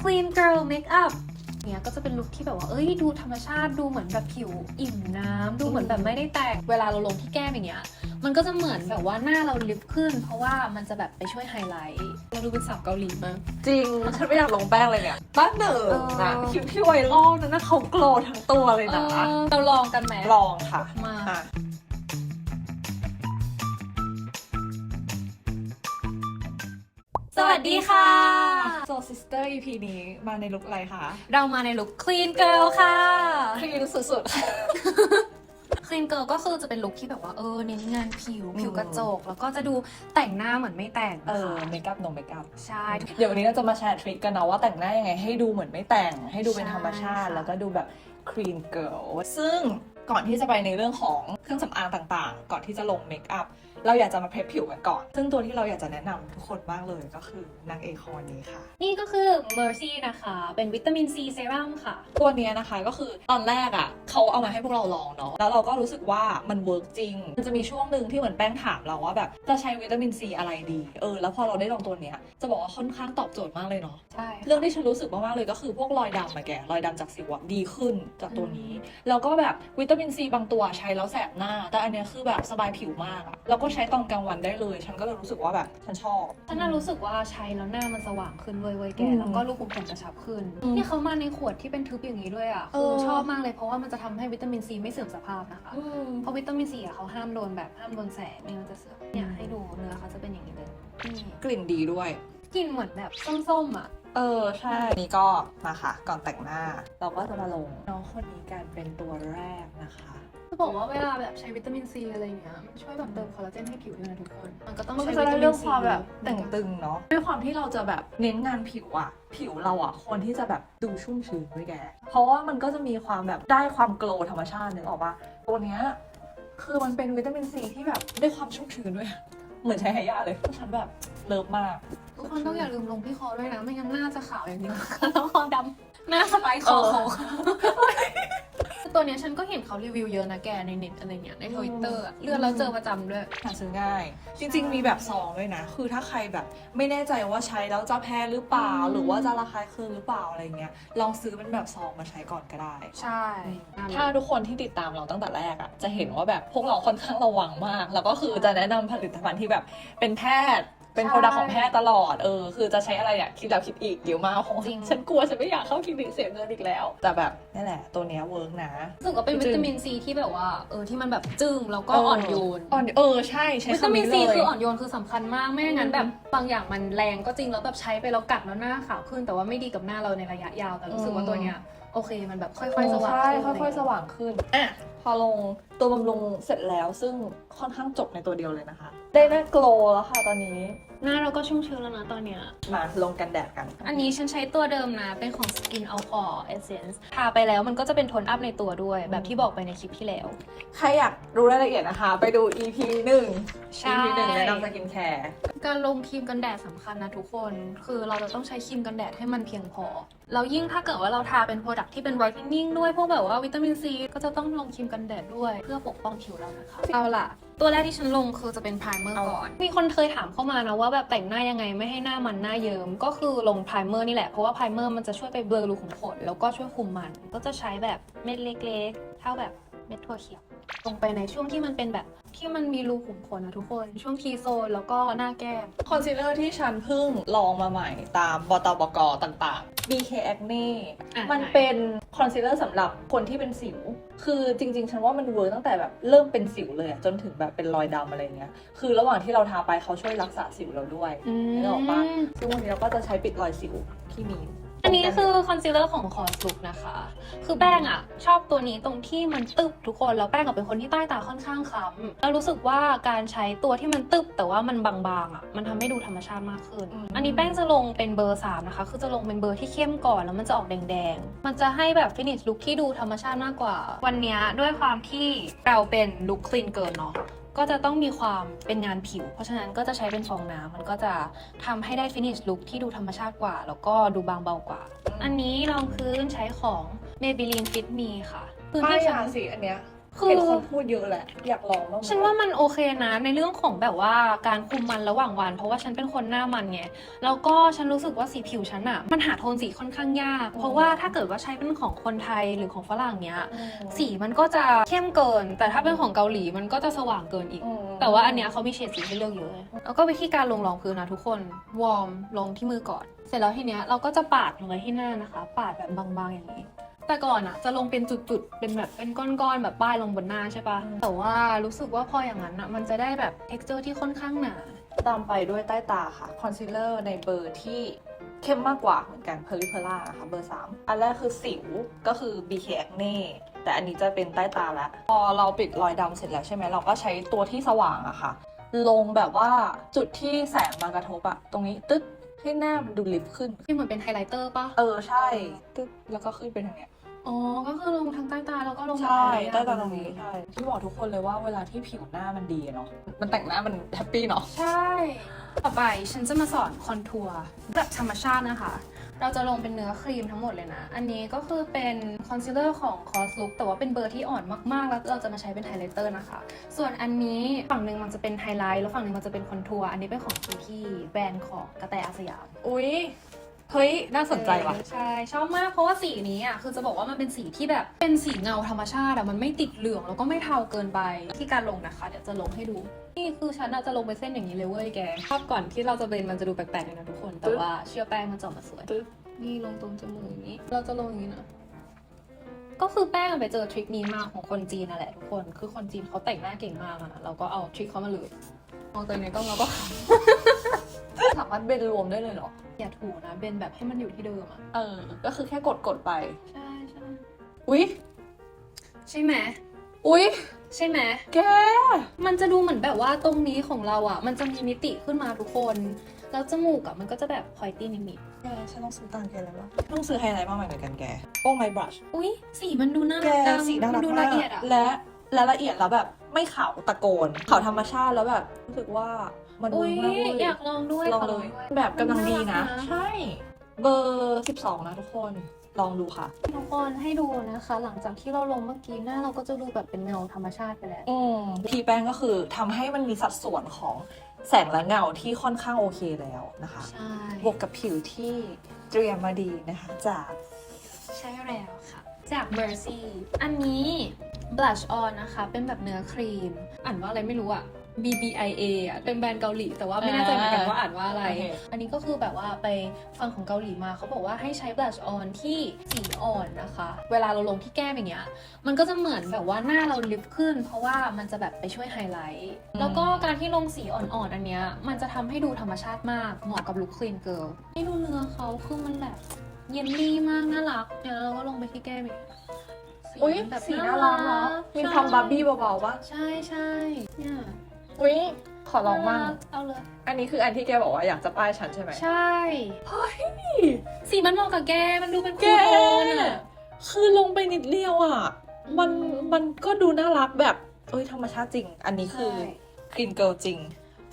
clean girl makeup เนี่ยก็จะเป็นลุคที่แบบว่า เอ้ย ดูธรรมชาติ ดูเหมือนแบบผิวอิ่มน้ำ ดูเหมือนแบบไม่ได้แตก เวลาเราลงที่แก้มอย่างเงี้ย มันก็จะเหมือนแบบว่าหน้าเราลิฟต์ขึ้น เพราะว่ามันจะแบบไปช่วยไฮไลท์ เราดูเป็นสาวเกาหลีมาก จริง ฉันไม่อยากลงแป้งเลยเนี่ยบ้านหนึ่งนะเออคิวที่ไวรัลนั้นนะเขาโกลว์ทั้งตัวเลยนะเออเราลองกันไหมลองค่ะ มา สวัสดีค่ะ โซซิสเตอร์ EP นี้มาในลุคอะไรคะเรามาในลุค clean girl ค่ะ คลีนสุดๆค่ะ clean girl ก็คือจะเป็นลุคที่แบบว่าเออเน้นงานผิวอืมผิวกระจก แล้วก็จะดูแต่งหน้าเหมือนไม่แต่งเอนะอคะเมคอัพโนเมคอัพ ใช่ เดี๋ยววันนี้เราจะมาแชร์ทริคกันนะว่าแต่งหน้ายังไงให้ดูเหมือนไม่แต่ง ให้ดูเป็นธรรมชาติ ใช่ค่ะ แล้วก็ดูแบบคลีนเกิลซึ่งก่อนที่จะไปในเรื่องของ เครื่องสำอางต่างๆ ก่อนที่จะลงเมคอัพเราอยากจะมาเพรสผิวกันก่อน ซึ่งตัวที่เราอยากจะแนะนำทุกคนมากเลยก็คือนางเอกของวันนี้ค่ะ นี่ก็คือ Mercy นะคะ เป็นวิตามินซีเซรั่มค่ะ ตัวเนี้ยนะคะก็คือตอนแรกอะ่ะเขาเอามาให้พวกเราลองเนาะแล้วเราก็รู้สึกว่ามันเวิร์กจริง มันจะมีช่วงหนึ่งที่เหมือนแป้งถามเราว่าแบบจะใช้วิตามินซีอะไรดี เออ แล้วพอเราได้ลองตัวเนี้ยจะบอกว่าค่อนข้างตอบโจทย์มากเลยเนาะใช่เรื่องที่ฉันรู้สึกมากๆเลยก็คือพวกรอยดำอะแกรอยดำจากสิวอะดีขึ้นจากตัวนี้แล้วก็แบบวิตามินซีบางตัวใช้แล้วแสบหน้า แต่อันเนี้ยคือแบบสบายผิวมากอะแล้วก็ใช้ตอนกลางวันได้เลย ฉันก็เลยรู้สึกว่าแบบฉันชอบ ฉันน่ะรู้สึกว่าใช้แล้วหน้ามันสว่างขึ้นเว้ยเว้ยแก อืมแล้วก็รูขุมขนกระชับขึ้น อืมนี่เขามาในขวดที่เป็นทึบอย่างนี้ด้วยอะเอคืออ ชอบมากเลยเพราะว่ามันจะทำให้วิตามินซีไม่เสื่อมสภาพนะคะอืมเพราะวิตามินซีอะเขาห้ามโดนแบบห้ามโดนแสงไม่งั้นจะเสื่อมเนี่ยให้ดูเนื้อเขาจะเป็นอย่างนี้เลยนี่กลิ่นดีด้วย กลิ่นเหมือนแบบส้มๆอะ เออใช่นี่ก็มาค่ะ ก่อนแต่งหน้า เราก็จะมาลงน้องคนนี้กันเป็นตัวแรกนะคะ จะบอกว่าเวลาแบบใช้วิตามินซีอะไรเงี้ยมันช่วยแบบเติมคอลลาเจนให้ผิวด้วยนะทุกคน มันก็ต้องมันใช้ก็จะวิได้ตามิเรื่อนงซีความแบบแต่งตึงเนาะด้วยความที่เราจะแบบเน้นงานผิวอะผิวเราอะควรที่จะแบบดูชุ่มชื้นด้วยแก เพราะว่ามันก็จะมีความแบบได้ความโกลว์ธรรมชาตินึกออกปะตัวเนี้ยคือมันเป็นวิตามินซีที่แบบได้ความชุ่มชื้นด้วย เหมือนใช้ไฮยาเลยฉันแบบเลิฟมาก ทุกคนต้องอย่าลืมลงที่คอด้วยนะ ไม่งั้นหน้าจะขาวอย่างเดียวแล้วคอดำหน้าสไปค์คอเออ โค ตัวเนี้ยฉันก็เห็นเขารีวิวเยอะนะแกในเน็ตอะไรเงี้ยในทวิตเตอร์เลื่อนแล้วเจอประจำด้วย หาซื้อง่าย จริงๆ มีแบบซองด้วยนะ คือถ้าใครแบบไม่แน่ใจว่าใช้แล้วจะแพ้หรือเปล่า อืม หรือว่าจะระคายเคืองหรือเปล่าอะไรเงี้ย ลองซื้อเป็นแบบซองมาใช้ก่อนก็ได้ ใช่ถ้าทุกคนที่ติดตามเราตั้งแต่แรกอะจะเห็นว่าแบบพวกเราค่อนข้างระวังมาก แล้วก็คือจะแนะนำผลิตภัณฑ์ที่แบบเป็นแพทย์ เป็นโปรดักของแพทย์ตลอด เออ คือจะใช้อะไรอะคิดแล้วคิดอีกเยอะมากเพราะว่าฉันกลัวฉันไม่อยากเข้าคลินิกเสียเงินอีกแล้ว แต่แบบนี่แหละ ตัวเนี้ยเวิร์กนะ รู้สึกว่าเป็นวิตามินซีที่แบบว่าเออที่มันแบบจึ้งแล้วก็อ่อนโยน อ่อนเออใช่ใช้วิตามินคำซีเลยคืออ่อนโยนคือสำคัญมาก ไม่อย่างนั้นอืมแบบบางอย่างมันแรงก็จริงแล้วแบบใช้ไปแล้วกัดแล้วหน้าขาวขึ้น แต่ว่าไม่ดีกับหน้าเราในระยะยาวแต่รู้สึกว่าอืมตัวเนี้ยโอเคมันแบบค่อยๆสว่างใช่ขึ้นค่อยๆ สว่างขึ้นอะพอลงตัวบำรุงเสร็จแล้วซึ่งค่อนข้างจบในตัวเดียวเลยนะคะ ได้หน้าโกลว์แล้วค่ะตอนนี้ หน้าเราก็ชุ่มชื้นแล้วนะตอนเนี้ย มาลงกันแดดกัน อันนี้ฉันใช้ตัวเดิมนะ เป็นของ Skin Alcohol Essence ทาไปแล้วมันก็จะเป็นโทนอัพในตัวด้วย แบบที่บอกไปในคลิปที่แล้ว ใครอยากรู้รายละเอียดนะคะ ไปดู EP หนึ่ง ใช่ EP หนึ่งแนะนำสกินแคร์ การลงครีมกันแดดสำคัญนะทุกคน คือเราจะต้องใช้ครีมกันแดดให้มันเพียงพอ แล้วยิ่งถ้าเกิดว่าเราทาเป็นโปรดักที่เป็น whitening ด้วย พวกแบบว่าวิตามินซีก็จะต้องลงครีมกันแดดด้วย เพื่อปกป้องผิวเรานะคะ เอาล่ะ ตัวแรกที่ฉันลงคือจะเป็นไพรเมอร์เอาก่อน มีคนเคยถามเข้ามานะว่าแบบแต่งหน้ายังไงไม่ให้หน้ามันหน้าเยิ้มก็คือลงไพรเมอร์นี่แหละ เพราะว่าไพรเมอร์มันจะช่วยไปเบลอรูขุมขนแล้วก็ช่วยคุมมัน ก็จะใช้แบบเม็ดเล็กๆ เท่าแบบ เม็ดถั่วเขียว ลงไปในช่วงที่มันเป็นแบบที่มันมีรูขุมขนนะทุกคน ช่วงทีโซนแล้วก็หน้าแก้ม คอนซีลเลอร์ที่ฉันเพิ่งลองมาใหม่ตามบตบกต่างๆ BK Acne อะมันเป็นคอนซีลเลอร์สำหรับคนที่เป็นสิว คือจริงๆ ฉันว่ามันเวิร์กตั้งแต่แบบเริ่มเป็นสิวเลยอะจนถึงแบบเป็นรอยดำอะไรเงี้ย คือระหว่างที่เราทาไปเขาช่วยรักษาสิวเราด้วยอืม นึกออกปะซึ่งวันนี้เราก็จะใช้ปิดรอยสิวที่มี อันนี้คือคอนซีลเลอร์ของคอสลุกนะคะ คือแป้งอะชอบตัวนี้ตรงที่มันตึบทุกคน แล้วแป้งอะเป็นคนที่ใต้ตาค่อนข้างคล้ำแล้วรู้สึกว่าการใช้ตัวที่มันตึบแต่ว่ามันบางๆอะมันทำให้ดูธรรมชาติมากขึ้นอืมอันนี้แป้งจะลงเป็นเบอร์สามนะคะ คือจะลงเป็นเบอร์ที่เข้มก่อนแล้วมันจะออกแดงๆ มันจะให้แบบฟินิชลุคที่ดูธรรมชาติมากกว่า วันเนี้ยด้วยความที่เราเป็นลุคคลีนเกินเนาะ ก็จะต้องมีความเป็นงานผิว เพราะฉะนั้นก็จะใช้เป็นฟองน้ำมันก็จะทำให้ได้ฟินิชลุคที่ดูธรรมชาติกว่า แล้วก็ดูบางเบากว่า อันนี้รองพื้นใช้ของ Maybelline Fit Me ค่ะ พื้นป้ายที่ฉัยานสีอันเนี้ย คือเห็นคนพูดเยอะแหละ อยากลองบ้างไหมฉันว่ามันโอเคนะในเรื่องของแบบว่าการคุมมันระหว่างวัน เพราะว่าฉันเป็นคนหน้ามันไงแล้วก็ฉันรู้สึกว่าสีผิวฉันอะมันหาโทนสีค่อนข้างยาก เพราะว่าถ้าเกิดว่าใช้เป็นของคนไทยหรือของฝรั่งเนี้ย อืมสีมันก็จะเข้มเกิน แต่ถ้าเป็นของเกาหลีมันก็จะสว่างเกินอีก อืม แต่ว่าอันเนี้ยเขามีเฉดสีให้เลือกเยอะเลยแล้วก็วิธีการลงรองพื้นนะทุกคน วอร์มลงที่มือก่อน เสร็จแล้วทีเนี้ยเราก็จะปาดลงไปที่หน้านะคะ ปาดแบบบางๆอย่างนี้ แต่ก่อนอะจะลงเป็นจุดๆ เป็นแบบเป็นก้อนๆ แบบป้ายลงบนหน้าใช่ปะแต่ว่ารู้สึกว่าพออย่างนั้นอะมันจะได้แบบ t e x t อร์ที่ค่อนข้างหนา ตามไปด้วยใต้ตาค่ะ คอนซีลเลอร์ในเบอร์ที่เข้มมากกว่าเหมือนกันเพอริเพล่านะคะเบอร์ 3 อันแรกคือสิวก็คือ BK Acne แต่อันนี้จะเป็นใต้ตาแล้ว พอเราปิดรอยดำเสร็จแล้วใช่ไหมเราก็ใช้ตัวที่สว่างอะค่ะ ลงแบบว่าจุดที่แสงมากระทบอะตรงนี้ตึ๊ดให้หน้ามันดูลิฟต์ขึ้น ที่เหมือนเป็นไฮไลท์เตอร์ปะเออใช่ตึ๊ดแล้วก็ขึ้นไปทางเนี้ย อ๋อ ก็คือลงทั้งใต้ตาแล้วก็ลงใช่แบบใต้ตาตรงนี้ใช่ที่บอกทุกคนเลยว่าเวลาที่ผิวหน้ามันดีอะเนาะมันแต่งหน้ามันแฮปปี้เนาะใช่ ต่อไปฉันจะมาสอนคอนทัวร์แบบธรรมชาตินะคะ เราจะลงเป็นเนื้อครีมทั้งหมดเลยนะ อันนี้ก็คือเป็นคอนซีลเลอร์ของ Cos Look แต่ว่าเป็นเบอร์ที่อ่อนมากๆ แล้วเราจะมาใช้เป็นไฮไลท์เตอร์นะคะ ส่วนอันนี้ฝั่งหนึ่งมันจะเป็นไฮไลท์แล้วฝั่งหนึ่งมันจะเป็นคอนทัวร์ อันนี้เป็นของ TP แบรนด์ของกระแตอาสยาม อุ๊ย เฮ้ยน่าสนใจว่ะ ใช่ชอบมากเพราะว่าสีนี้อะคือจะบอกว่ามันเป็นสีที่แบบเป็นสีเงาธรรมชาติอะมันไม่ติดเหลืองแล้วก็ไม่เทาเกินไปที่การลงนะคะ เดี๋ยวจะลงให้ดู นี่คือฉันอาจจะลงไปเส้นอย่างนี้เลยเว้ยแกภาพก่อนที่เราจะเป็นมันจะดูแปลกๆเลยนะทุกคน แต่ว่าเชื่อแป้งมันจะออกมาสวย นี่ลงตรงจมูกอย่างนี้ เราจะลงอย่างนี้นะก็คือแป้งไปเจอทริคนี้มาของคนจีนนั่นแหละทุกคน คือคนจีนเขาแต่งหน้าเก่งมากอะนะเราก็เอาทริคเขามาเลยมองตัวในกล้องเราก็สามารถเบนรวมได้เลยเหรอ อย่าถูนะเป็นแบบให้มันอยู่ที่เดิมอะเออ ก็คือแค่กดกดไป ใช่ใช่อุ๊ย ใช่ไหมอุ๊ย ใช่ไหมแก มันจะดูเหมือนแบบว่าตรงนี้ของเราอะมันจะมีมิติขึ้นมาทุกคน แล้วจมูกอะมันก็จะแบบพอยตี้นิดแกฉันต้องซื้อตังค์แกแล้ววะต้องซื้อไฮไลท์มาใหม่เหมือนกันแก โอ้ my brush ๆอุ้ยสีมันดูน่าแกรักจังสีน่ามัรักดูมาละกเอียดอะและและละเอียดแล้วแบบไม่ขาวตะโกนขาวธรรมชาติแล้วแบบรู้สึกว่า มันอุ้ยมากเลอยากลองด้วยลองขเลยด้วยแบบกำลังดีนะน่ารักนะ ใช่ เบอร์ 12 นะทุกคน ลองดูค่ะ ทุกคนให้ดูนะคะ หลังจากที่เราลงเมื่อกี้หน้าเราก็จะดูแบบเป็นเงาธรรมชาติไปแล้ว อืมทีแป้งก็คือทำให้มันมีสัดส่วนของแสงและเงาที่ค่อนข้างโอเคแล้วนะคะ ใช่บวกกับผิวที่เตรียมมาดีนะคะ จาก ใช่แล้วค่ะ จาก Mercy อันนี้ blush on นะคะ เป็นแบบเนื้อครีม อ่านว่าอะไรไม่รู้อะ BBIA อะเป็นแบรนด์เกาหลี แต่ว่าไม่แน่ใจเหมือนกันว่าอ่านว่าอะไร โอเค อันนี้ก็คือแบบว่าไปฟังของเกาหลีมาเขาบอกว่าให้ใช้ blush on ที่สีอ่อนนะคะ เวลาเราลงที่แก้มอย่างเงี้ย มันก็จะเหมือนแบบว่าหน้าเราลิฟต์ขึ้น เพราะว่ามันจะแบบไปช่วยไฮไลท์แล้วก็การที่ลงสีอ่อนๆอันเนี้ยมันจะทำให้ดูธรรมชาติมากเหมาะกับลุคคลีนเกิร์ลให้ดูเนื้อเขาคือมันแบบเยลลี่มากน่ารักเดี๋ยวเราก็ลงไปที่แก้มอีกอุ้ยแบบสีน่ารักเนาะมีความบาร์บี้เบาๆปะใช่ใช่เนี่ย อุ้ยขอลองมั่งน่ารักเอาเลย อันนี้คืออันที่แกบอกว่าอยากจะป้ายฉันใช่ไหมใช่ เฮ้ย สีมันเหมาะกับแก มันดูเป็นแกคูลโทนอะคือลงไปนิดเดียวอะ มันมันก็ดูน่ารักแบบ เอ้ยธรรมชาติจริง อันนี้คือใช่คลีนเกิลจริง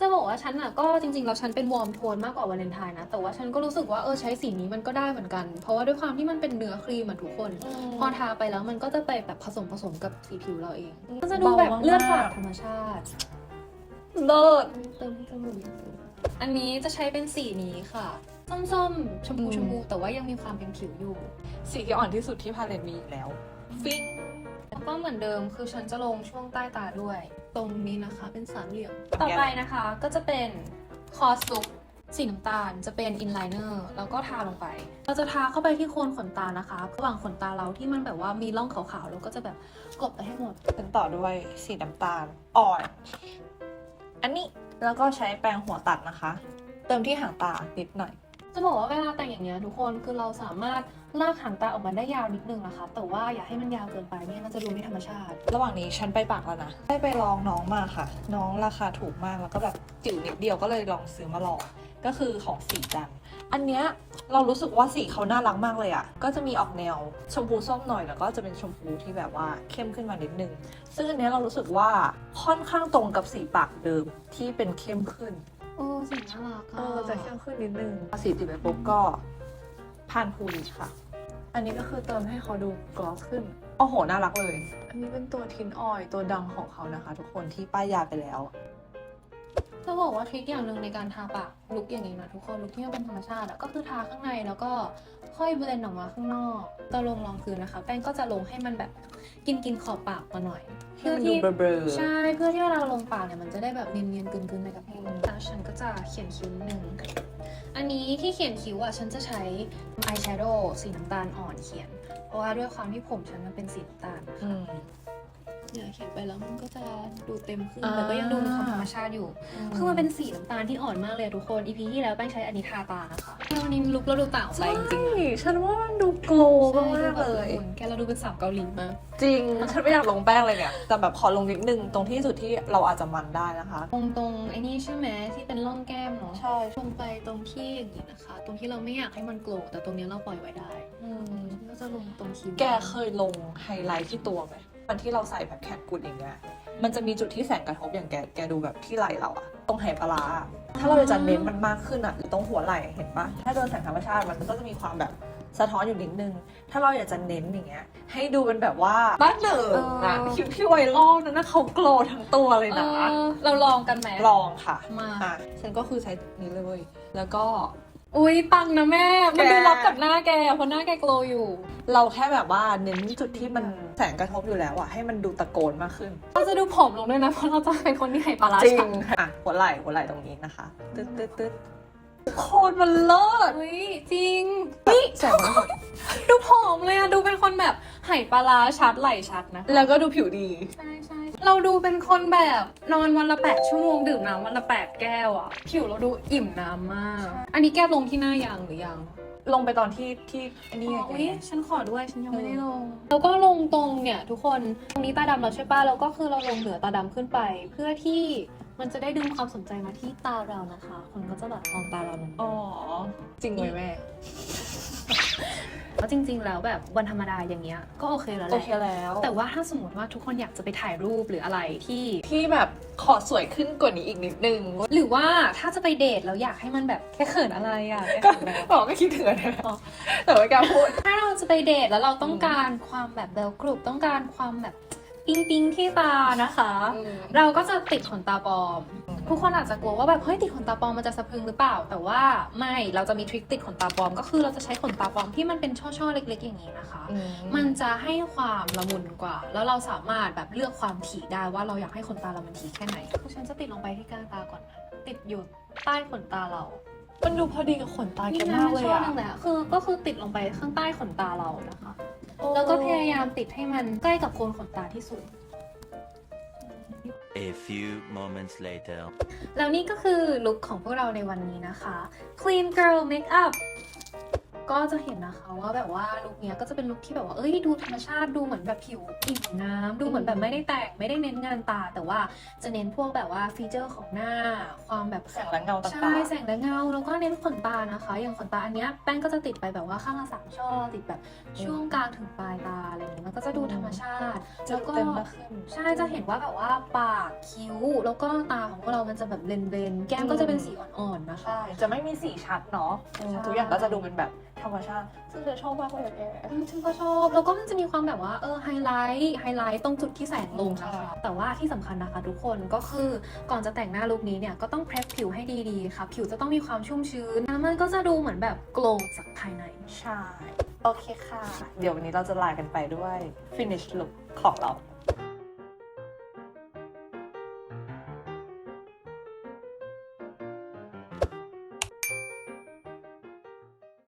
จะบอกว่าฉันอะก็จริงๆแล้วฉันเป็นวอร์มโทนมากกว่าวาเลนไทน์นะ แต่ว่าฉันก็รู้สึกว่าเออใช้สีนี้มันก็ได้เหมือนกัน เพราะว่าด้วยความที่มันเป็นเนื้อครีมอะทุกคน พอทาไปแล้วมันก็จะไปแบบผสมผสมกับสีผิวเราเองอืมก็จะดูแบบเบามากๆเลือดฝาดธรรมชาติ เลิศเติมที่จมูกนิดนึงอันนี้จะใช้เป็นสีนี้ค่ะ ส้มๆ ชมพูอืมชมพูแต่ว่ายังมีความเป็นผิวอยู่ สีที่อ่อนที่สุดที่พาเลนมีอีกแล้ว ฟิงแล้วก็เหมือนเดิมคือฉันจะลงช่วงใต้ตาด้วย ตรงนี้นะคะเป็นสามเหลี่ยม ต่อไปนะคะก็จะเป็นคอสุกสีน้ำตาลจะเป็นอินไลเนอร์แล้วก็ทาลงไป เราจะทาเข้าไปที่โคนขนตานะคะระหว่างขนตาเราที่มันแบบว่ามีร่องขาวๆเราก็จะแบบกดไปให้หมดเป็นต่อด้วยสีน้ำตาลอ่อน อันนี้แล้วก็ใช้แปรงหัวตัดนะคะ เติมที่หางตานิดหน่อยจะบอกว่าเวลาแต่งอย่างเงี้ยทุกคนคือเราสามารถลากหางตาออกมาได้ยาวนิดนึงนะคะ แต่ว่าอย่าให้มันยาวเกินไปไม่งั้นมันจะดูไม่ธรรมชาติ ระหว่างนี้ฉันไปปากแล้วนะ ได้ไปลองน้องมาค่ะ น้องราคาถูกมากแล้วก็แบบจิ๋วนิดเดียวก็เลยลองซื้อมาลอง ก็คือของสีจันทร์อันเนี้ยเรารู้สึกว่าสีเขาน่ารักมากเลยอะ่ะ ก็จะมีออกแนวชมพูส้มหน่อยแล้วก็จะเป็นชมพูที่แบบว่าเข้มขึ้นมานิดนึง ซึ่งอันเนี้ยเรารู้สึกว่าค่อนข้างตรงกับสีปากเดิมที่เป็นเข้มขึ้น โอ้สีน่ารักเออะอจะเข้มขึ้นนิดนึงพอสีติดไปปุ๊บก็พานพูลิชค่ะ อันนี้ก็คือเติมให้เขาดูกลอสขึ้น โอ้โห น่ารักเลย อันนี้เป็นตัวทินออยล์ตัวดังของเขานะคะ ทุกคนที่ป้ายยาไปแล้ว จะบอกว่าทริคอย่างหนึ่งในการทาปากลุกอย่างนี้นะทุกคนลุกที่มันเป็นธรรมชาติอะก็คือทาข้างในแล้วก็ค่อยเบลนออกมาข้างนอกตอนลงรองพื้นนะคะ แป้งก็จะลงให้มันแบบกินกินขอบปากมาหน่อยให้มันดูเบลอๆใช่เพื่อที่เวลาเราลงปากเนี่ยมันจะได้แบบเนียนๆกลืนๆไปกับผิวแล้วฉันก็จะเขียนคิ้วนิดนึงอันนี้ที่เขียนคิ้วอะฉันจะใช้อายแชโดว์สีน้ำตาลอ่อนเขียน เพราะว่าด้วยความที่ผมฉันมันเป็นสีน้ำตาลอืม เนี่ยเขียนไปแล้วมันก็จะดูเต็มขึ้นอ่าแต่ก็ยังดูมีความธรรมชาติอยู่ คือมันเป็นสีน้ำตาลที่อ่อนมากเลยอะทุกคน EP ที่แล้วแป้งใช้อันนี้ทาตานะคะวันนี้ลุกแล้วดูต่างออกไปใช่จริงๆอะฉันว่ามันดูโกลว์มากๆเลย แกเราดูเป็นสาวเกาหลีมาก จริง ฉันไม่อยากลงแป้งเลยเนี่ย แต่แบบขอลงนิดนึงตรงที่สุดที่เราอาจจะมันได้นะคะ ตรงตรงไอ้นี่ใช่ไหมที่เป็นร่องแก้มเนาะ ใช่ลงไปตรงที่อย่างนี้นะคะ ตรงที่เราไม่อยากให้มันโกรธแต่ตรงนี้เราปล่อยไว้ได้ก็จะลงตรงคิ้วแกเคยลงไฮไลท์ที่ตัวไหม มันที่เราใส่แบบแคทกุดอย่างเงี้ยมันจะมีจุดที่แสงกระทบอย่างแกแกดูแบบที่ไหล่เราอะตรงไหปลาร้าอะถ้าเราจะเน้นมันมากขึ้นอะหรือตรงหัวไหล่เห็นปะถ้าโดนแสงธรรมชาติมันก็จะมีความแบบสะท้อนอยู่นิดนึง ถ้าเราอยากจะเน้นอย่างเงี้ย ให้ดูเป็นแบบว่าบ้านเหนิงอะคิวที่ไวรัลนั้นนะเขาโกลว์ทั้งตัวเลยเอนะอเราลองกันไหมลองค่ะมาอะฉันก็คือใช้นี้เลยเว้ยแล้วก็ อุ้ยปังนะแม่ มันดูแกรับกับหน้าแกเพราะหน้าแกโกลว์อยู่ เราแค่แบบว่าเน้นจุดที่มันแสงกระทบอยู่แล้วอะให้มันดูตะโกนมากขึ้น เราจะดูผอมลงด้วยนะเพราะเราจะเป็นคนที่ไห่ปลาร้าจริงฉันอะหัวไหล่หัวไหล่ตรงนี้นะคะ ตึ๊ดตึ๊ดตึ๊ดโคตรมันเลิศเฮ้ยจริงนี่แสงมันหมดดูผอมเลยอะดูเป็นคนแบบไห่ปลาร้าชัดไหลชัดนะ แล้วก็ดูผิวดี ใช่ใช่ เราดูเป็นคนแบบนอนวันละแปดชั่วโมงดื่มน้ำวันละแปดแก้วอะผิวเราดูอิ่มน้ำมาก อันนี้แก้ลงที่หน้ายังหรือยังลงไปตอนที่ที่ไอ้นี่ไงอุ้ยฉันขอด้วยฉันยังไม่ได้เออลง แล้วก็ลงตรงเนี่ย ทุกคนตรงนี้ตาดำแล้วใช่ป่ะแล้วก็คือเราลงเหนือตาดำขึ้นไป เพื่อที่มันจะได้ดึงความสนใจมาที่ตาเรานะคะ คนก็จะแบบมองตาเราลงอ๋อจริงไหมแม่ เพราะจริง ๆ แล้วแบบวันธรรมดาอย่างเงี้ยก็โอเคแล้วแหโอละ เคแล้ว แต่ว่าถ้าสมมติว่าทุกคนอยากจะไปถ่ายรูปหรืออะไรที่ ที่แบบขอสวยขึ้นกว่านี้อีกนิดนึงหรือว่าถ้าจะไปเดทแล้วอยากให้มันแบบแค่เขินอะไรอะแค่เขินอะไรบอกก็คิดถึงอันนะแต่ว่าการพูด ถ้าเราจะไปเดทแล้วเราต้องการความแบบเบลกรุบต้องการความแบบปิ๊งปิ๊งที่ตานะคะ เราก็จะติดขนตาปลอม ทุกคนอาจจะกลัวว่าแบบเฮ้ยติดขนตาปลอมมันจะสะพรึงหรือเปล่า แต่ว่าไม่เราจะมีทริคติดขนตาปลอม ก็คือเราจะใช้ขนตาปลอมที่มันเป็นช่อๆเล็ก ๆ อย่างนี้นะคะ มันจะให้ความละมุนกว่า แล้วเราสามารถแบบเลือกความถี่ได้ว่าเราอยากให้ขนตาเรามันถี่แค่ไหนฉันจะติดลงไปที่กลางตาก่อนนะติดอยู่ใต้ขนตาเรามันดูพอดีกับขนตาแกนี่ไงมากเลยช่ออะหนึงแหละคือก็คือติดลงไปข้างใต้ขนตาเรานะคะ แล้วก็พยายามติดให้มันใกล้กับโคนขนตาที่สุด A few moments later. แล้วนี่ก็คือลุคของพวกเราในวันนี้นะคะ Clean Girl Makeup ก็จะเห็นนะคะว่าแบบว่าลุคเนี้ยก็จะเป็นลุคที่แบบว่าเอ้ยดูธรรมชาติดูเหมือนแบบผิวอิ่มน้ำดูเหมือนแบบไม่ได้แต่งไม่ได้เน้นงานตา แต่ว่าจะเน้นพวกแบบว่าฟีเจอร์ของหน้า ความแบบแสงและเงาต่างๆ ใช่แสงและเงาแล้วก็เน้นขนตานะคะ อย่างขนตาอันเนี้ยแป้งก็จะติดไปแบบว่าข้างละสามช่อติดแบบช่วงกลางถึงปลายตาอะไรอย่างเงี้ยมันก็จะดูธรรมชาติจะแล้วก็เต็มมากขึ้น ใช่จะเห็นว่าแบบว่าปากคิ้ว แล้วก็ตาของพวกเรามันจะแบบเบลนๆแก้มก็จะเป็นสีอ่อนๆนะคะ ใช่ จะไม่มีสีชัดเนาะอืมใช่ ทุกอย่างก็จะดูเป็นแบบธรรมชาติซึ่งเธอชอบมากเลยอะแกอืมฉันก็ชอบแล้วก็มันจะมีความแบบว่าเออไฮไลท์ไฮไลท์ตรงจุดที่แสงลงนะคะใช่แต่ว่าที่สำคัญนะคะ ทุกคนก็คือก่อนจะแต่งหน้าลุคนี้เนี่ยก็ต้องเพรสผิวให้ดีๆค่ะ ผิวจะต้องมีความชุ่มชื้นแล้วมันก็จะดูเหมือนแบบโกลว์จากภายในใช่โอเคค่ะ เดี๋ยววันนี้เราจะลากันไปด้วย finish look ของเรา